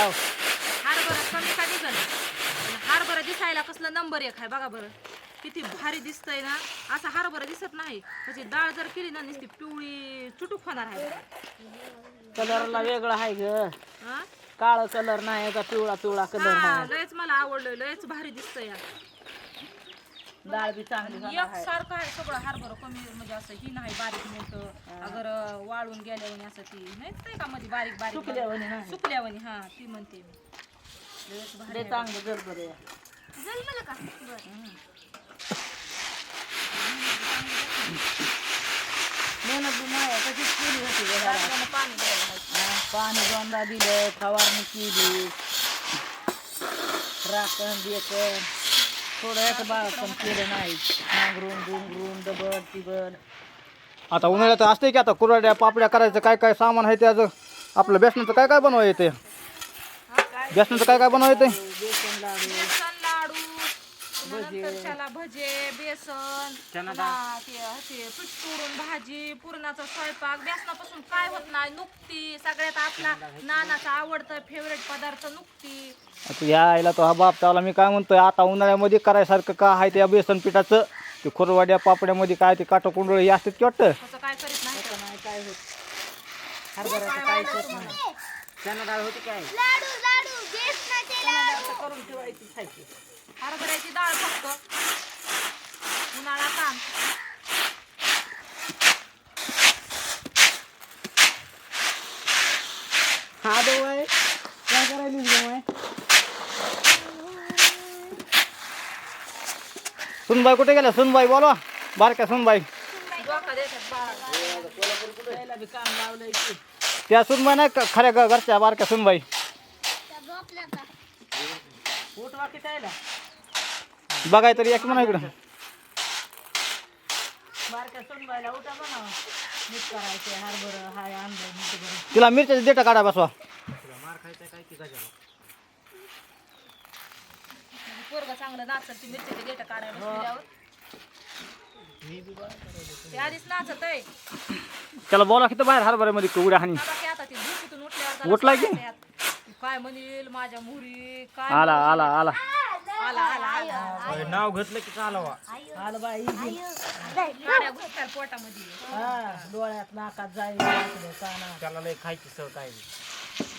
हो हारभरा कमी का पण हारभरा दिसायला कसलं नंबर एक आहे बघा बरं. किती भारी दिसतंय ना. असा हारभरा दिसत नाही. त्याची डाळ जर केली ना नुसती पिवळी चुटूक होणार आहे कलरला वेगळं आहे ग. हा? काळ कलर नाही का पिवळा पिवळा कलर हा, लयच मला आवडलं लयच भारी दिसतंय या. डाळ बी चांगली एक सारखं आहे सगळं हारभर कमी म्हणजे असं ही नाही बारीक मोठं. अगर वाळून गेल्यावानी असं ती नाही का मध्ये बारीक बारीक नाही. सुकल्यावानी हा ती म्हणते मी लयच भारी लय आहे. चांगलं जर बरं जन्मलं का बरं. मेहनत बी नाही तशीच केली होती ग जरा. रात्रभर पाणी द्यायला लावायचं. हा, पाणी दोनदा दिलं फवारणी केली राखण बेकण थोडं एक बाळ पण केलं नाही नांगरून डुंगरून डबड तिबड आता उन्हाळ्यात असते की आता कुराड्या पापड्या करायचं काय काय सामान आहे त्याचं आपलं बेसनाचं काय काय बनवा येते बेसनाचं काय काय बनवा येते बेसन लाडू बेसन लाडू पुन्हा नंतर त्याला भजे बेसन पुन्हा ते असे पीठ तोडून भाजी पुरणाचा स्वयंपाक बेसनापासून काय होत नाही नुकती सगळ्यात आपला नानाचा आवडतं फेवरेट पदार्थ नुकती आता या आईला तो हा बाप त्याला मी काय म्हणतोय आता उन्हाळ्यामध्ये करायसारखं का आहे त्या बेसन पिठाचं? ते खुरवाड्या पापड्यामध्ये काय ते काटं कुंडळ हे असतात की वाटतं? तसं काय करीत नाही. असं नाही काय होत. हरभऱ्याचं काहीच होत नाही. चना डाळ होती काय? लाडू लाडू बेसनाचे लाडू. असं करून ठेवायची खायची. हरभऱ्याची डाळ फक्त. उन्हाळा काम हा आहे काय करायली सुनबाई कुठे गेल्या? सुनबाई बोलवा. बारक्या सुनबाई. त्या सुनबाई नाही का- खऱ्या ग- घरच्या बारक्या सुनबाई? बघाय तरी एक म्हणा इकडं. तिला मिरच्याची देटा काढा बसवा. पोरग चांगलं नाचत ती मिरची गेट काढायला बसल्यावर ते आधीच नाचत आहे. त्याला बोला किती बाहेर हरभऱ्यामध्ये उड्या हानी आता ते उठल्यावर उठला की? काय म्हणील माझ्या मुरी काय आला आला आला. आला आला आला. नाव घेतलं की चालवा. आलं बाई गाड्या घुसतात पोटामध्ये. हा डोळ्यात नाकात जाईल कानात त्याला लय खायची सव काय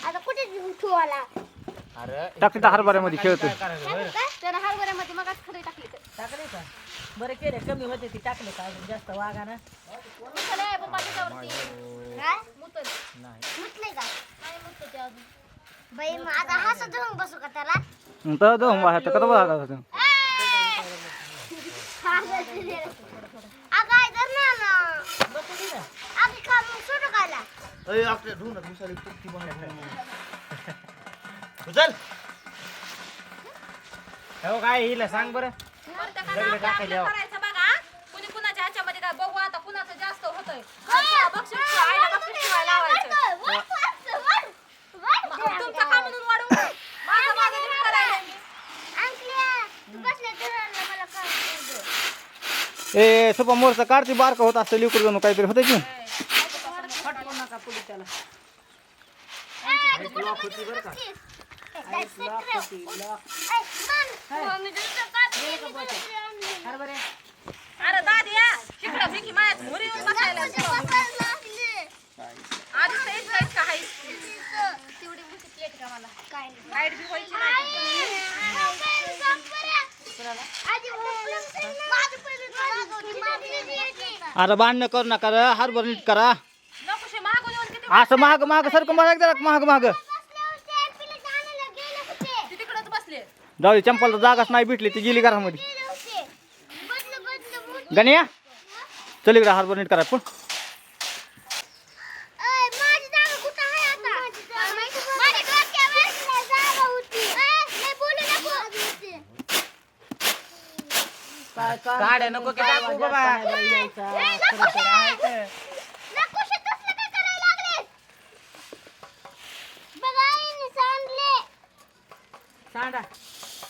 आता कुठे उठू आला अरे टाक तिथं हरभऱ्यामध्ये काय? तर हरभऱ्यामध्ये मग खरे टाकले टाकले का? बरं केले कमी होते ती टाकले का अजून? जास्त वागाना काय? मुतल. नाही. मुतले का? नाही मुतले ते अजून. बाई मग आता बसू का त्याला? तर दो आता कसं बघा अगं आई धर ना ना. बसू दे ना. आम्ही का मग सोडू काला उचल हो काय हिला सांग बरं प्रत्येकानं दगडं आपलं टाकायला आपलं यावं. करायचं बघा कुणी कुणाच्या ह्याच्यामध्ये काय बघू आता कुणाचं जास्त होतंय खालचं बक्षीस ठेवा, आईला बक्षीस ठेवायला लावायचं मग तुमचं का म्हणून वाढवू माझं माझं नीट करायला मी. ए सोपा मोरचा काढते बारका होत असतं लिकूड जणू काहीतरी होतं की फटकू नका पुढे त्याला लॉक होती बरं का अरे दादिया इकडं भिकी मायात घोरी येऊन बसायला. आधीच तर इतका इतका हाय तेवढी मोठी प्लेट का मला. काय? नाही लाइट बी व्हायची नाही अरे भांडणं करू नका हरभर नीट करा. असं महाग महाग सारखं मला जरा महाग महाग ती तिकडच बसले जाऊ दे चंपलला जागाच नाही भेटली ती गेली घरामध्ये. गण्या चल इकडे हरभर नीट करा पण काय काय काड्या नको. की टाकू बाबा सांगा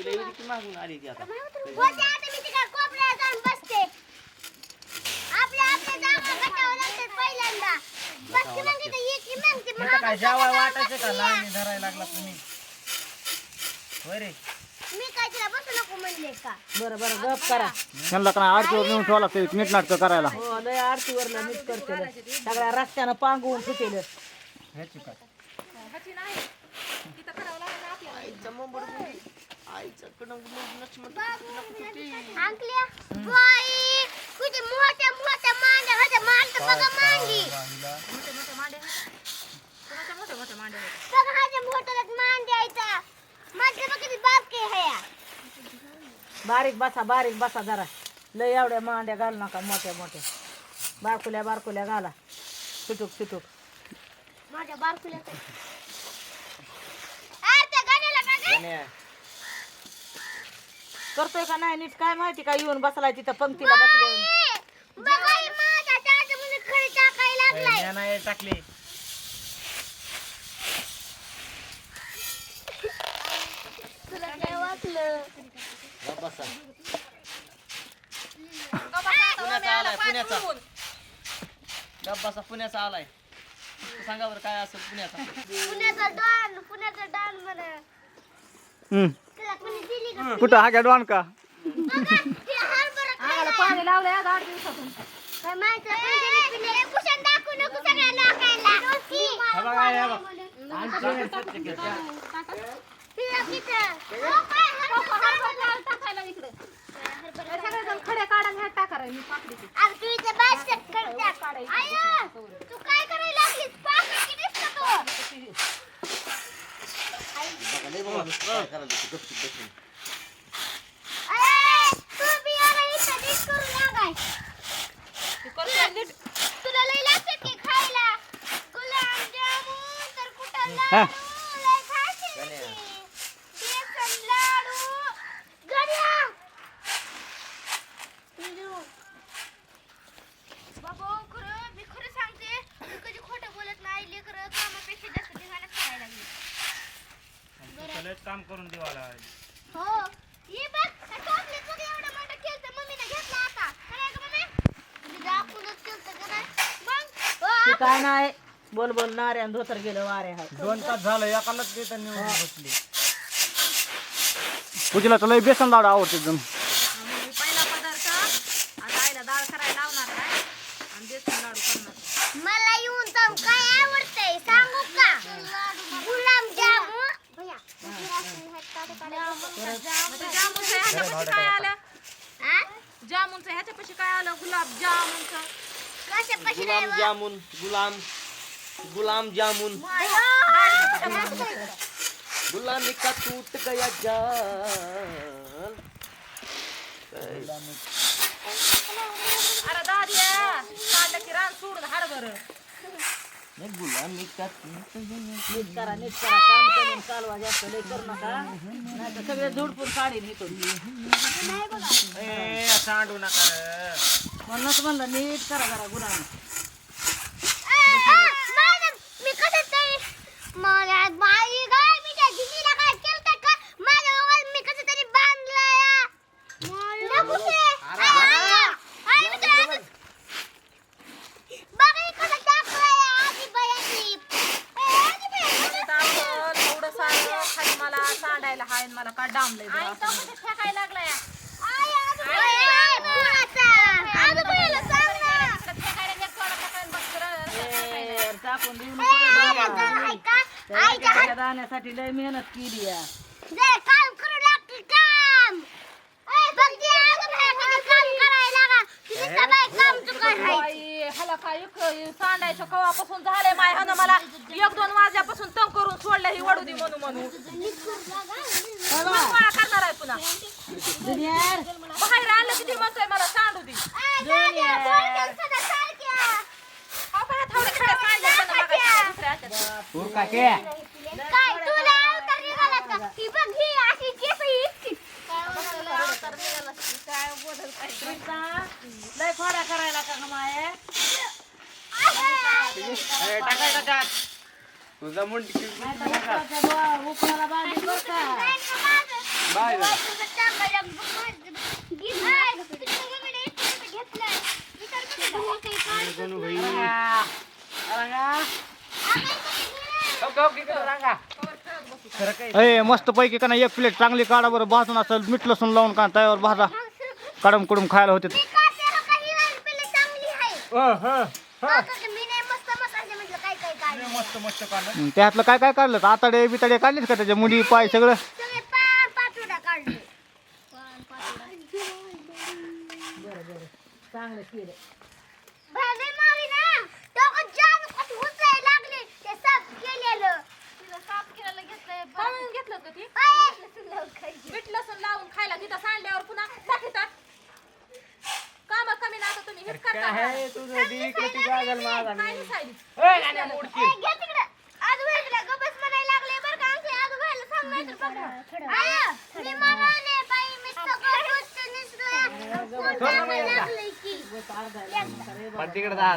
तिला एवढी की मागून आली ती आता. होते आता मी तिकडे कोपऱ्यात जाऊन बसते. आपल्या आपल्या जागा गटावर लागतात पहिल्यांदा. बसते मग तिथे ये की मग ते महाग काय जेवाय वाटायचं का? लहान धरायला लागला तुम्ही. होय रे. मी काय तिला बसू नको म्हणले का? बरं बरं गप करा. त्यांना काय आरतीवर नेऊन ठेवा लागते नीट नाटकं करायला. हो लय आरतीवरला नीट करते सगळ्या रस्त्यानं पांगवून फुटेल. ह्याची काय? ह्याची नाही. तिथं करावं लागेल ना आपल्याला आईचा मोबाईल आईचा कडं अंकल्या बाई कुठे मोठ्या मोठ्या मांड्या होत्या मांडत बघा मांडी. मोठे मोठे मांडे आहेत. कोणाच्या मोठे मोठे मांडे आहेत? बघा हाच्या मोठ्याला मांडी आयता माझ्या बघ किती बारके हया. बारीक बसा बारीक बसा जरा. लय एवढ्या मांड्या घालू नका मोठ्या मोठ्या. बारकुल्या बारकुल्या घाला. सुटूक सुटूक माझ्या बारकुल्या. अरे त्या गाण्याला का गं? करतोय का नाही नीट? काय माहिती का येऊन बसलाय तिथं पंक्तीला बसले नाही टाकले. बसा. पुण्याचा आलाय, पुण्याचा. पुण्याचा आलाय. सांगा बरं काय असेल पुण्याचा. पुण्याचा डॉन पुण्याचा डॉन म्हणे हम्म. तुला कोणी दिली का कुठं? हा काय डॉन का? पाणी लावलंय आज आठ दिवसातून. सगळेजण खडे काढा टाका रे, मी पाकडीची करायला लागलीस? पाहतो की दिसतो तू? अय, तू बी याला इथं नीट करू लागाय. तुला लय लागते की खायला गुलाबजामुन तर कुठं हा. लाडू लय खाशील की. बेसन लाडू गड्या बाबा खरं मी खरं सांगते मी कधी खोटं बोलत नाही लेकरं कामापेक्षा जास्त धिंगाणा करायला लागली काम करून देवाला हो. ये बघ चॉकलेट बघ एवढं मोठं केलं मम्मीने घेतलं आता. काय गं मम्मी? तुझी दाखवूनच केलं का नाही? मग? हो, ती काय नाही. बोल बोल नाऱ्यान धोतर गेलं वारे हाय दोन तास झालं एकालाच देता निवडून बसली. पूजेला तर लय बेसन लाडू आवडते एकदम आणि पहिला पदार्थ आता आईला डाळ करायला लावणार आहे आणि बेसन लाडू करणार मला येऊन तर काय आवडतंय सांगू का गुलाबजामुन म्हणजे जामुनचं ह्याच्यापाशी काय आलं? जामुनचं ह्याच्यापाशी काय आलं? गुलाब जामुनचं. नाही गुलाम जामुन गुलाम गुलाम जामुन? गुलामी का टूट गया जान. अरे दादिया काढलं की रान सोडून हरभर का टूट नीट करा नीट करा. काम करून चालवा जास्त लय करू नका. नाही तर सगळे झुडपून ए सांडू नका. म्हणूनच म्हणलं नीट करा जरा गुलामी मॅडम मी कसं तरी मला बाई गाय मी त्या दिदीला काय केलं का माझ्या गावात मी कसं तरी बांधलंय नको ते. आई, आई, आई, मी तुला आजच- बघा हे कसं टाकलंय आजीबायांनी. ए, आजीबाई, टाकल एवढं सारं खाली मला सांडायला हाय आणि मला का डांबलंय फेकायला लागलाय आई, आजोबाई, आई, कुणाचा? आजोबाईला सांग ना. ए, टाकून देऊ नको लय मेहनत केली या काय सांडायचं कवापासून झालंय माय ह्यानं मला एक दोन वाजल्यापासून तंग करून सोडलं ही वडू दे म्हणू म्हणू करणार आहे पुन्हा बाहेर आलं किती म्हणतोय मला सांडू दे ए, दाद्या, बोलतेस सदा सारख्या. अहो, बाहेर थोडं थोडं सांडलं पण बघायचं दुसऱ्या ह्याच्यात. काय तुला अवतार निघाला का? ही बघ, ही अशी केस ही इतकी. तुमचा लय खोड्या करायला का माये टाकायचा त्यात तुझा मुंडी उकळाला बरं का बाय अय मस्त पैकी का नाही एक प्लेट चांगली काढा बरं भाजून असेल मीठ लसूण लावून का तयावर भाजा. कडम कडूम खायला होते. मस्त मस्त त्यातलं काय काय काढलं? आताडे बिताडे काढलेत का त्याच्या मुडी पाय सगळं? चांगलं केलं भले मारी ना डोकं जाम कशी हुचायला लागले ते साफ केलेलं घेतलंय बनवून घेतलं का ती? लसूण लावून खायला तिथं सांडल्यावर पुन्हा टाकीतात काम कमी ना आता तुम्ही हेच करता. काय तुझं दी? कृती कागल माझा काय दिसायली ए गाण्या मोडकी ए, घे तिकडं. आजूबाजूला गबस म्हणायला लागले बरं का आमचे. आजूबाजूला सांग नाहीतर पकडा. आया, मी म्हणाले बाई, मी सगळं रोजचं निसलं. पोट दुखायला लागलंय की. पण तिकडे जा.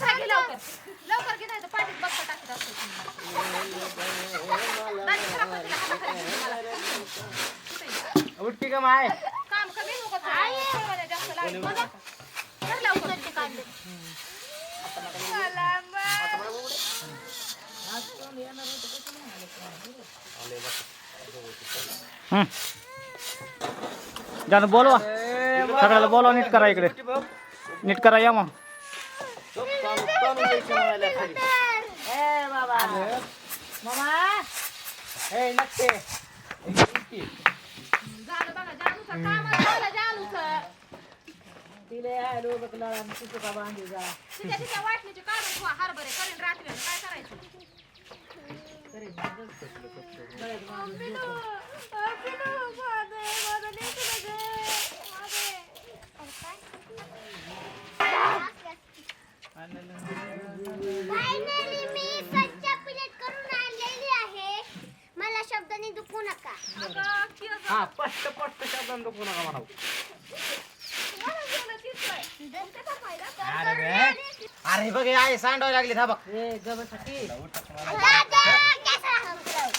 घे लवकर. लवकर घे नाही तर पाठीत बघता टाकत असतो दाजी खराब हाताखाली घेऊन मला. उठकी का माय. काम कमी नको जास्त लागेल बघा. कर लवकर. हं. ज्यानं बोलवा. सगळ्याला बोलवा नीट करा इकडे. नीट करा या मग. ए बाबा मामा ए नक्की झालं बघा जानूचं काम झालं जानूचं तिले आहे लोक लाळा तिथं का बांधू जा तिच्या तिच्या वाटणीची काढून ठेवा हरभरे करीन रात्री काय करायचं करेन बरेच बांधून झोपून. Finally मी प्लेट करून आणलेली आहे. मला शब्दाने दुखू नका. हा स्पष्ट स्पष्ट शब्दांत दुखू नका म्हणावं. अरे बे. अरे बघ हे आहे सांडावं लागली था बघ ए गबसाठी दादा, कसा हंबराव?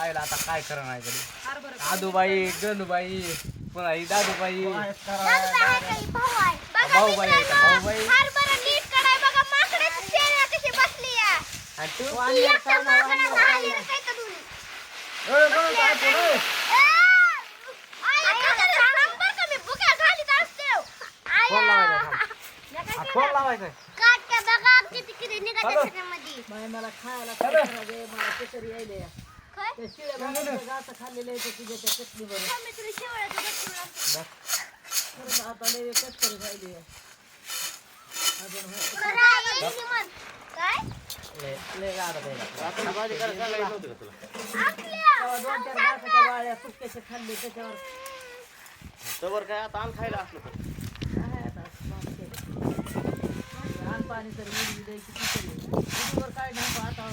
आयला आता काय खरं नाही तरी आदूबाई गणूबाई पुन्हा ही दादूबाई. आहे आहे. भाऊबाई आहे का? भाऊबाई? हरभरा नीट काढाय बघा माकडाची कशी बसली. आणि तू हाताला एकच तरी राहिली. सुटक्याचे खाल्ले त्याच्यावर. तवर काय आता आण खायला असलं तर. आण पाणी तरी मुलगी द्यायची ती काय नाही आता